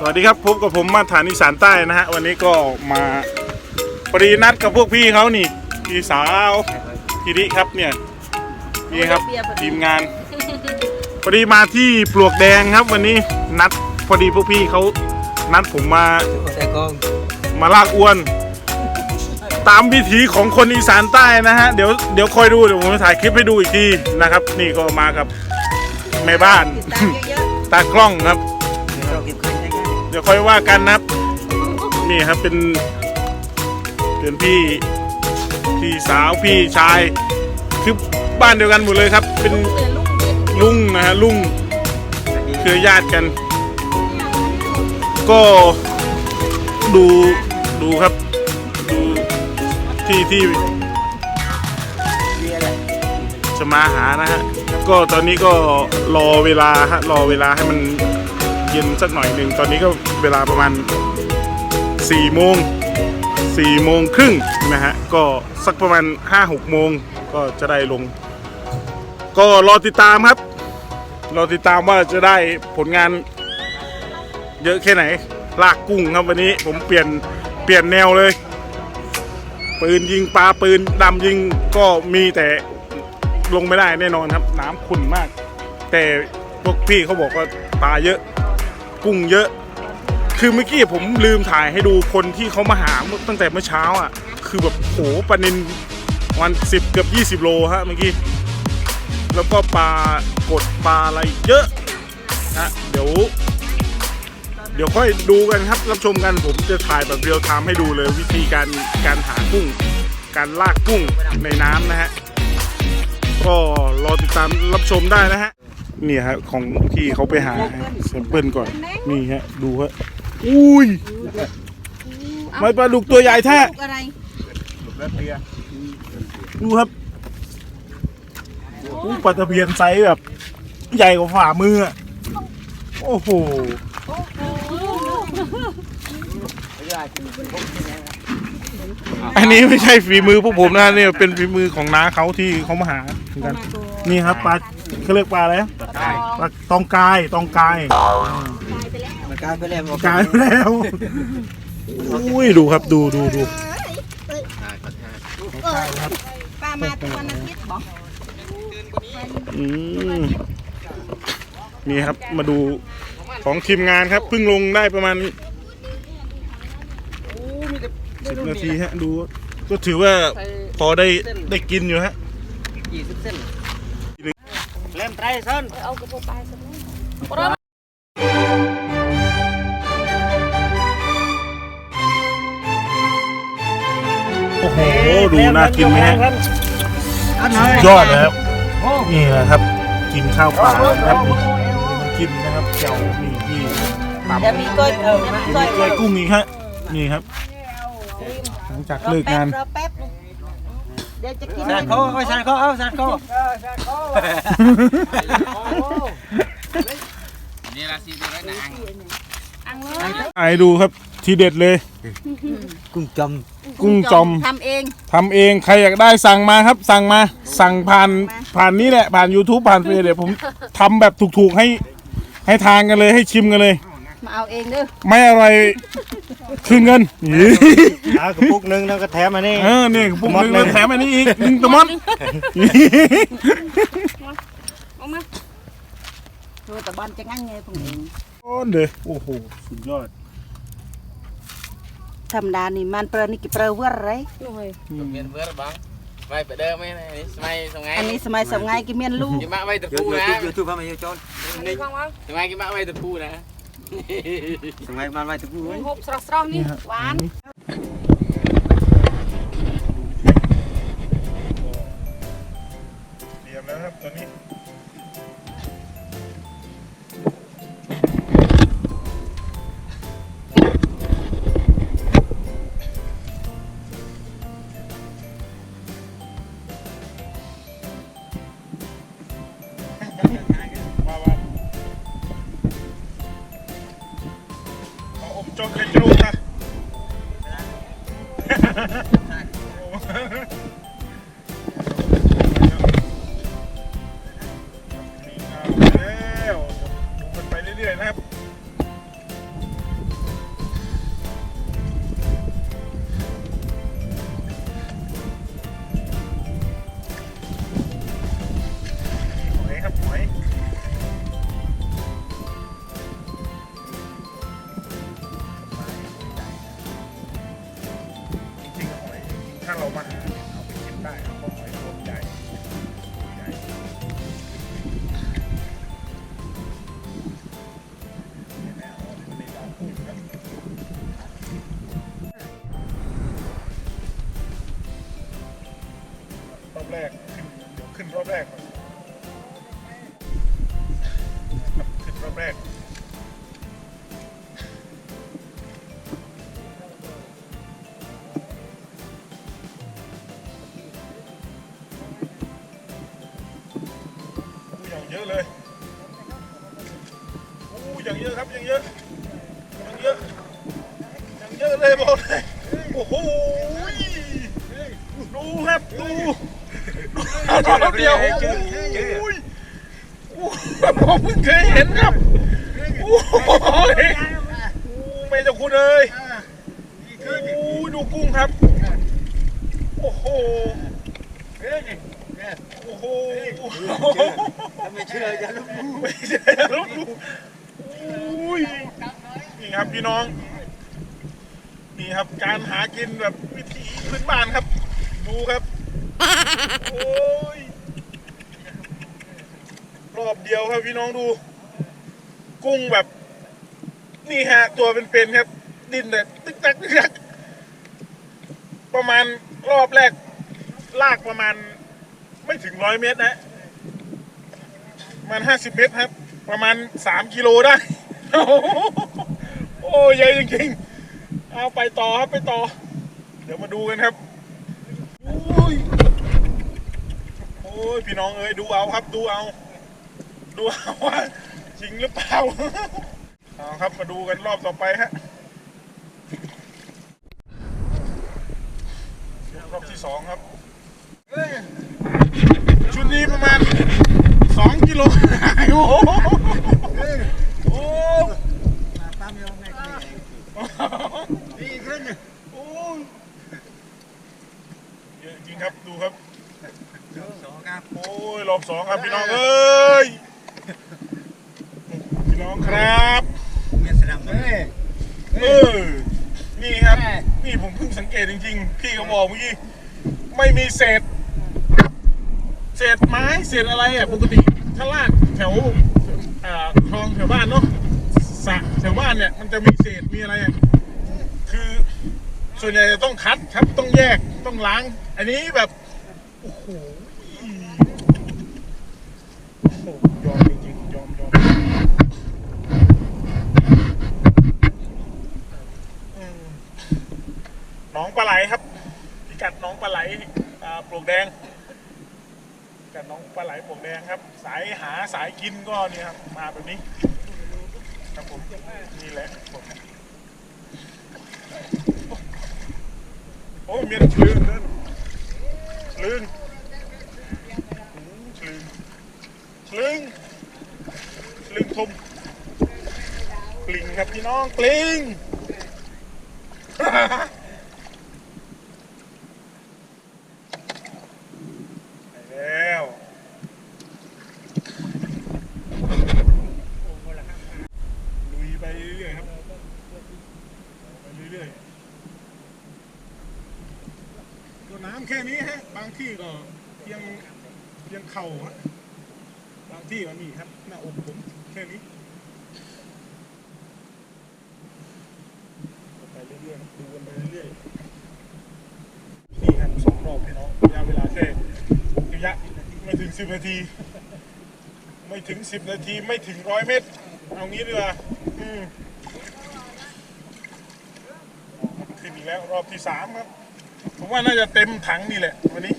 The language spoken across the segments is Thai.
สวัสดีครับพบกับผมมาฐานอีสานใต้นะฮะวันนี้ก็มาปรีนัดกับพวกพี่เขานี่พี่สาวพี่ดิครับเนี่ยนี่ครับทีมงานพอดีมาที่ปลวกแดงครับ วันนี้นัดพอดีพวกพี่เขานัดผมมาใส่กล้องมาลากอ้วน ตามวิถีของคนอีสานใต้นะฮะเดี๋ยวเดี๋ยวคอยดูเดี๋ยวผมจะถ่ายคลิปให้ดูอีกทีนะครับ นี่ก็มากับแม่บ้านติดตามเยอะตากล้องครับ เดี๋ยวค่อยว่ากันนะครับ นี่ครับเป็นเป็นพี่พี่สาวพี่ชายคือบ้านเดียวกันหมดเลยครับ เป็นลุงนะฮะลุงคือญาติกัน ก็ดูดูครับ ดูที่ที่จะมาหานะฮะก็ตอนนี้ก็รอเวลาฮะรอเวลาให้มัน เย็นสักหน่อยหนึ่งตอนนี้ก็เวลาประมาณ4โมง4โมงครึ่งนะฮะก็สักประมาณ 5-6 โมงก็จะได้ลง ก็รอติดตามครับรอติดตามว่าจะได้ผลงานเยอะแค่ไหน ลากกุ้งครับวันนี้ผมเปลี่ยนเปลี่ยนแนวเลย ปืนยิงปลาปืนดำยิงก็มีแต่ลงไม่ได้แน่นอนครับน้ำขุ่นมาก แต่พวกพี่เขาบอกว่าปลาเยอะ กุ้งเยอะ คือเมื่อกี้ผมลืมถ่ายให้ดูคนที่เขามาหาตั้งแต่เมื่อเช้าอะ คือแบบโหปลานินวันสิบเกือบยี่สิบโลฮะเมื่อกี้ แล้วก็ปลากดปลาอะไรเยอะนะเดี๋ยว เดี๋ยวค่อยดูกันครับรับชมกันผมจะถ่ายแบบเรียลไทม์ให้ดูเลยวิธีการการหากุ้ง การลากกุ้งในน้ำนะฮะก็รอติดตามรับชมได้นะฮะ นี่ฮะของที่เขาไปหาแซมเปิลก่อน นี่ฮะ ดูฮะ อุ้ยไม่ปลาดุกตัวใหญ่แท้ลูกอะไรดูครับอู้ปลาตะเพียนไซส์แบบ ใหญ่กว่าฝ่ามืออะโอ้โห อันนี้ไม่ใช่ฝีมือพวกผมนะเนี่ยเป็นฝีมือของน้าเขาที่เขามาหาเหมือนกัน นี่ครับปลาเขาเรียกปลาอะไรนะปลาตองกายตองกายมันกลายไปแล้วกายไปแล้วอุ้ยดูครับดูดูดูป้ามาทุกวันอาทิตย์บอกอืมนี่ครับมาดูของทีมงานครับเพิ่งลงได้ประมาณ สิบนาทีฮะดูก็ถือว่าพอได้ได้กินอยู่ฮะยี่สิบเส้นเล่นไตรซ้อนเอากระโปรงไปสักนิดโอ้โหดูน่ากินไหมฮะอันไหนยอดเลยครับนี่นะครับ กินข้าวเปล่านะครับมีน้ำจิ้มนะครับเจียวมีที่ตำเดี๋ยวมีก้อยกุ้งเดี๋ยวมีก้อยกล้วยกุ้งอีกฮะนี่ครับห ลังจากเลิกงานรอแป๊บรอแป๊บเดี๋ยวจะกินสาดคอเอาสาดคอเอาสาดคออังเลยไอ้ดูครับทีเด็ดเลย กุ้งจอมกุ้งจอมทำเองทำเองใครอยากได้สั่งมาครับ สั่งมา สั่งผ่านผ่านนี้แหละผ่าน YouTube ผ่านเฟซเดี๋ยวผมทำแบบถูกๆให้ให้ทานกันเลยให้ชิมกันเลย มาเอาเองเด้อไม่อะไรยคืนเงินนี่อากระปุกนึงแล้วก็แถมอันนี้ เออนี่กระปุกนึงแล้วแถมอันนี้อีกหนึ่งตะมัดเอามาดูแต่บ้านจะงั้นไงพวกเองอ้เด้โอ้โหสุดยอดธรรมดานี่มันเปรอะนี่กี่เปรอะเวอร์ไรหน่วยเมียนเบื่อบ้างไม่ไปเดิมไม่สมัยสมัยอันนี้สมัยสมัยกี่เมียนลูก กินมะไปตะปูนะ YouTube YouTube พามาเยอะจน สมัยกินมะไปตะปูนะ สมัยมาไว้ตะกูเห้ยหกสระสระนี่หวานเรียมแล้วครับตัวนี้ แรกอย่างเยอะเลยโอ้อย่างเยอะครับอย่างเยอะอย่างเยอะอย่างเยอะเลยบอกเลยโอ้โหดูครับดูดูเดียวโอ้โห ผมเพิ่งเคยเห็นครับโอ้โหไม่เจ้าคุณเลยโอ้ดูกุ้งครับ โอ้โหโอ้โหไม่เชื่ออย่าลุกไม่ใช่รถดูอุ้ยนี่ครับพี่น้อง นี่ครับการหากินแบบวิถีพื้นบ้านครับ ดูครับ โอ้ย รอบเดียวครับพี่น้องดู กุ้งแบบ นี่ฮะตัวเป็นๆครับ ดินแบบตึกตักตึกตักประมาณรอบแรก ลากประมาณ ไม่ถึงร้อยเมตรนะประมาณห้าสิบเมตรครับ ประมาณสามกิโลได้ โอ้โหโอ้ใหญ่จริงๆเอาไปต่อครับไปต่อ เดี๋ยวมาดูกันครับโอ้ยโอ้ยพี่น้องเอ้ยดูเอาครับดูเอา ดูว่าจริงหรือเปล่าเอาครับมาดูกันรอบต่อไปฮะรอบที่สองครับชุดนี้ประมาณสองกิโลโอ้โหโอ้ตามยองแม่ดีขึ้นโอ้เยอะจริงครับดูครับสองครับ โอ้ยรอบสองครับพี่น้องเอ้ย พี่น้องครับเมียสนามเอ้ยเออ นี่ครับ นี่ผมเพิ่งสังเกตจริงๆ พี่เขาบอกเมื่อกี้ ไม่มีเศษ เศษไม้ เศษอะไรอะ ปกติถ้าลาดแถวอ่าคลองแถวบ้านเนาะสระแถวบ้านเนี่ย มันจะมีเศษ มีอะไรอะ คือส่วนใหญ่จะต้องคัดครับ ต้องแยก ต้องล้าง อันนี้แบบ โอ้โหโอ้โหยอมจริงๆยอมยอมอืมน้อง ปลาไหลครับพิกัดน้องปลาไหลปลวกแดงกับน้องปลาไหลปลวกแดงครับ สายหาสายกินก็เนี่ยครับมาแบบนี้ครับผมนี่แหละผมโอ้เมียนชลืนเดินชลืนอืมชลืนชลึงชลึงทมกลิงครับพี่น้องกลิง ไปแล้วลุยไปเรื่อยๆครับไปเรื่อยๆตัวน้ำ แค่นี้ฮะ บางที่ก็เพียงเพียงเข่าฮะบางที่ก็นี่ครับ หน้าอกผมแค่นี้ไปเรื่อยๆดูกันไปเรื่อยๆนี่ครับสองรอบพี่น้องระยะเวลาแค่ระยะไม่ถึงสิบนาที ไม่ถึงสิบนาทีไม่ถึงร้อยเมตร เอางี้ดีกว่าอืมขึ้นอีกแล้วรอบที่สามครับ ผมว่าน่าจะเต็มถังนี่แหละวันนี้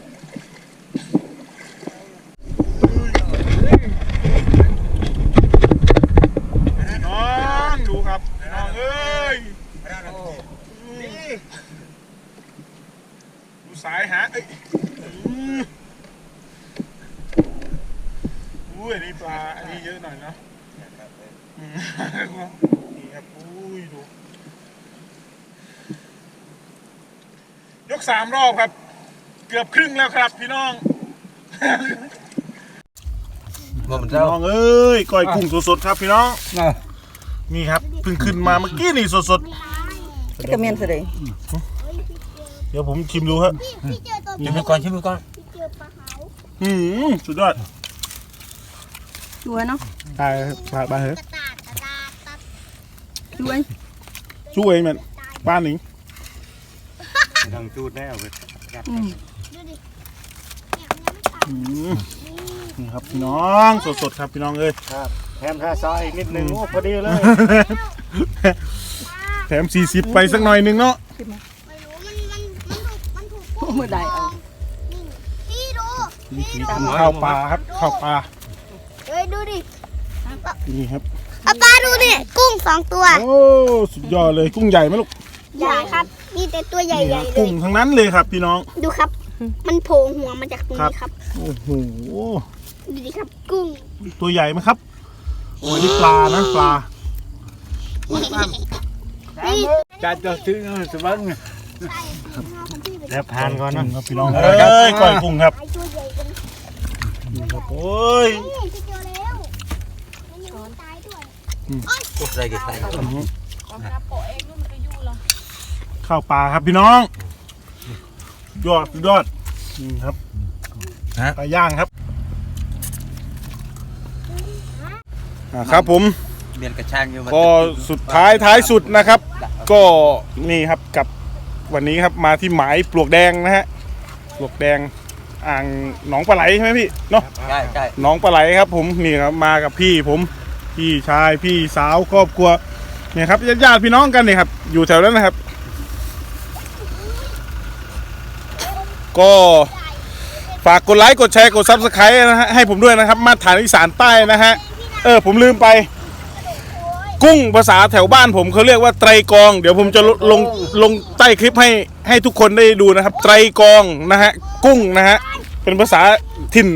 น้องดูครับน้องเอ้ยดูสายหาเอ้ยอุ้ยนนี้ปลาอันนี้เยอะหน่อยเนาะอืมนี่ครับ อุ้ยดู ยก สามรอบครับ เกือบครึ่งแล้วครับ พี่น้องมันพี่เจ้าน้องเอ้ยก้อยกุ้งสดๆครับพี่น้องนี่ครับเพิ่งขึ้นมาเมื่อกี้นี่สดกระเมียนเสด็จๆเดี๋ยวผมชิมดูครับพี่เจอตัวชิมดูก่อนชิมดูก่อนพี่เจอปลาขาวอืมสุดยอดช่วยเนาะตายตายไปเหรกระตาดกระตาดตัดช่วยช่วยมันบ้านหนิง ทางจูดแล้วเว้ยอืม ดูดิเนี่ยมันยังไม่ตัดอืมนี่ครับพี่น้องสดๆครับพี่น้องเอ้ยครับ แถมท่าซอยอีกนิดนึงโอ้พอดีเลยแถม 40 ไปสักหน่อยหนึงเนาะไม่รู้มันมันมันถูกมันถูกโอ้มือใดเอา นี่พี่ดูพี่ดูข้าวปลาครับข้าวปลาเฮ้ยดูดินี่ครับเอาปลาดูดิกุ้งสองตัว โอ้สุดยอดเลยกุ้งใหญ่ไหมลูก ใหญ่ครับ มีแต่ตัวใหนี่ญ่ฮะๆเลกุ้ยงทั้งนั้นเลยครับ พี่น้อง ดูครับ มันโผล่หัวมาจากตรงครับนี้ครับ โอ้โห ดูดิครับ กุ้ง ตัวใหญ่ไหมครับ โอ้ยนี่ปลานะปลานี่จะจะซื้อเงินสบังใช่ข้าวของพี่ไปแล้วผ่านก่อนนะครับพี่น้องเอ้ยก่อยกุ้งครับไอ้ตัวใหญ่กันนี่ครับโอ้ยนี่จะเจอแล้วมันยังไม่ตายด้วยใส่กี่ใส่ ข้าวปลาครับพี่น้อง ยอดสุดยอดนี่ครับปลาย่างครับอ่าครับผมเบียนกระช่างอยู่ก็สุดท้ายท้ายสุดนะครับ ก็นี่ครับกับวันนี้ครับมาที่หมายปลวกแดงนะฮะปลวกแดงอ่างหนองปลาไหลใช่ไหมพี่เนาะใช่ใช่หนองปลาไหลครับ ผมนี่ครับมากับพี่ผมพี่ชายพี่สาวครอบครัวเนี่ยครับญาติญาติพี่น้องกันเนี่ยครับอยู่แถวนั้นนะครับ ก็ฝากกดไลค์กดแชร์กดซับสไครต์นะฮะให้ผมด้วยนะครับ มาตรฐานอีสานใต้นะฮะเออผมลืมไป กุ้งภาษาแถวบ้านผมเขาเรียกว่าไตรกอง เดี๋ยวผมจะลลงลงใต้คลิปให้ให้ทุกคนได้ดูนะครับ ไตรกองนะฮะกุ้งนะฮะเป็นภาษาถิ่น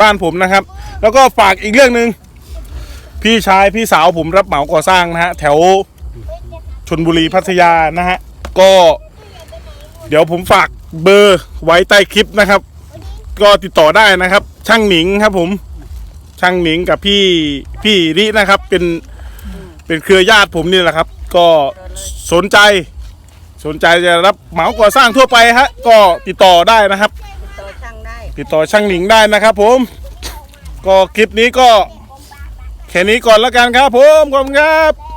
บ้านผมนะครับ แล้วก็ฝากอีกเรื่องหนึ่งพี่ชายพี่สาวผมรับเหมาก่อสร้างนะฮะแถวชนบุรีพัทยานะฮะก็ เดี๋ยวผมฝาก เบอร์ไว้ใต้คลิปนะครับ ก็ติดต่อได้นะครับ ช่างหนิงครับผม ช่างหนิงกับพี่พี่รินะครับ เป็นเป็นเครือญาติผมนี่แหละครับ ก็สนใจสนใจจะรับเหมาก่อสร้างทั่วไปฮะ ก็ติดต่อได้นะครับ ต่อช่างได้ ติดต่อช่างหนิงได้นะครับ ผม ก็คลิปนี้ก็แค่นี้ก่อนแล้วกันครับผมขอบคุณครับ